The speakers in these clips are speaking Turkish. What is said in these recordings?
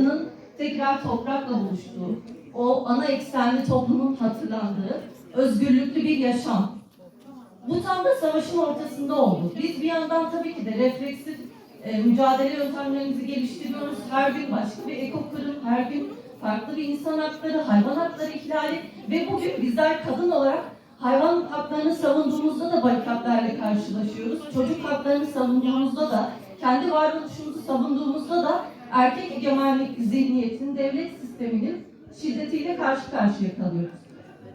kadının tekrar toprakla buluştuğu, o ana eksenli toplumun hatırlandığı, özgürlüklü bir yaşam. Bu tam da savaşın ortasında oldu. Biz bir yandan tabii ki de refleksif e, mücadele yöntemlerimizi geliştiriyoruz. Her gün başka bir ekokırım, her gün farklı bir insan hakları, hayvan hakları ihlali ve bugün bizler kadın olarak hayvan haklarını savunduğumuzda da barikatlarla karşılaşıyoruz. Çocuk haklarını savunduğumuzda da, kendi varoluşumuzu savunduğumuzda da erkek egemenlik zihniyetinin, devlet sisteminin şiddetiyle karşı karşıya kalıyoruz.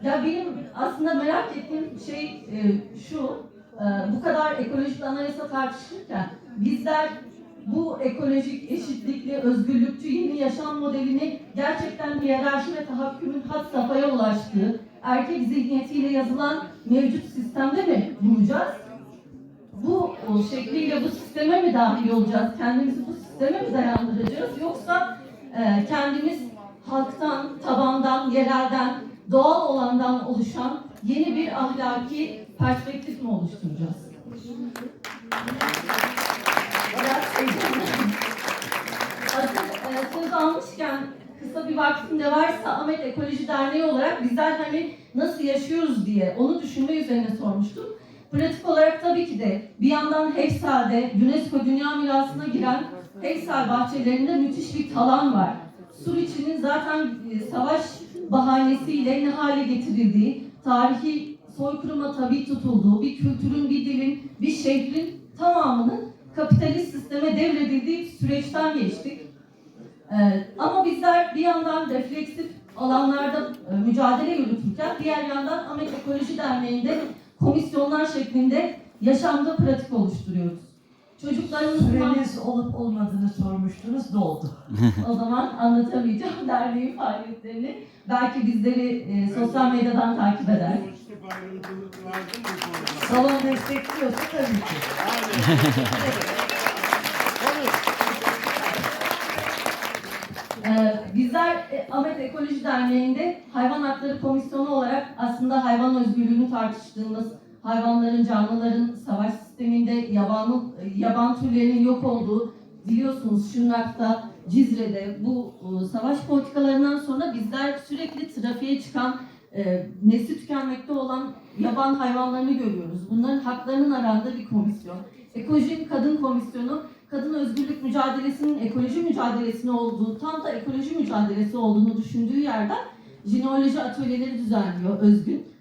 Ya benim aslında merak ettiğim şey e, şu, e, bu kadar ekolojik anayasa tartışırken bizler bu ekolojik, eşitlikli, özgürlükçü yeni yaşam modelini gerçekten hiyerarşi ve tahakkümün had safhaya ulaştığı, erkek zihniyetiyle yazılan mevcut sistemde mi bulacağız? Bu o, şekliyle bu sisteme mi dahil olacağız? Kendimizi bu sisteme mi dayandıracağız? Yoksa e, kendimiz halktan, tabandan, yerelden, doğal olandan oluşan yeni bir ahlaki perspektif mi oluşturacağız? Hazır e, söz almışken kısa bir vaktim de varsa Ahmet Ekoloji Derneği olarak bizler hani nasıl yaşıyoruz diye onu düşünme üzerine sormuştum. Pratik olarak tabii ki de bir yandan Hevsel'de UNESCO Dünya Mirası'na giren Hevsel bahçelerinde müthiş bir talan var. Suriçi'nin zaten e, savaş bahanesiyle ne hale getirildiği, tarihi soykırıma tabi tutulduğu, bir kültürün, bir dilin, bir şehrin tamamının kapitalist sisteme devredildiği süreçten geçtik. Ee, ama bizler bir yandan refleksif alanlarda e, mücadele yürütürken diğer yandan Ahmet Ekoloji Derneği'nde komisyonlar şeklinde yaşamda pratik oluşturuyoruz. Çocuklarımızın Süreniz olup olmadığını sormuştunuz, doldu. o zaman anlatamayacağım derneğin faaliyetlerini. Belki bizleri e, sosyal medyadan takip eder. Salon destekliyorsa tabii ki. Ee, bizler e, Ahmet Ekoloji Derneği'nde Hayvan Hakları Komisyonu olarak aslında hayvan özgürlüğünü tartıştığımız, hayvanların, canlıların savaş sisteminde yaban, yaban türlerinin yok olduğu, biliyorsunuz Şırnak'ta, Cizre'de bu e, savaş politikalarından sonra bizler sürekli trafiğe çıkan, e, nesli tükenmekte olan yaban hayvanlarını görüyoruz. Bunların haklarının arandığı bir komisyon. Ekoloji Kadın Komisyonu kadın özgürlük mücadelesinin ekoloji mücadelesine olduğu, tam da ekoloji mücadelesi olduğunu düşündüğü yerden jineoloji atölyeleri düzenliyor Özgün.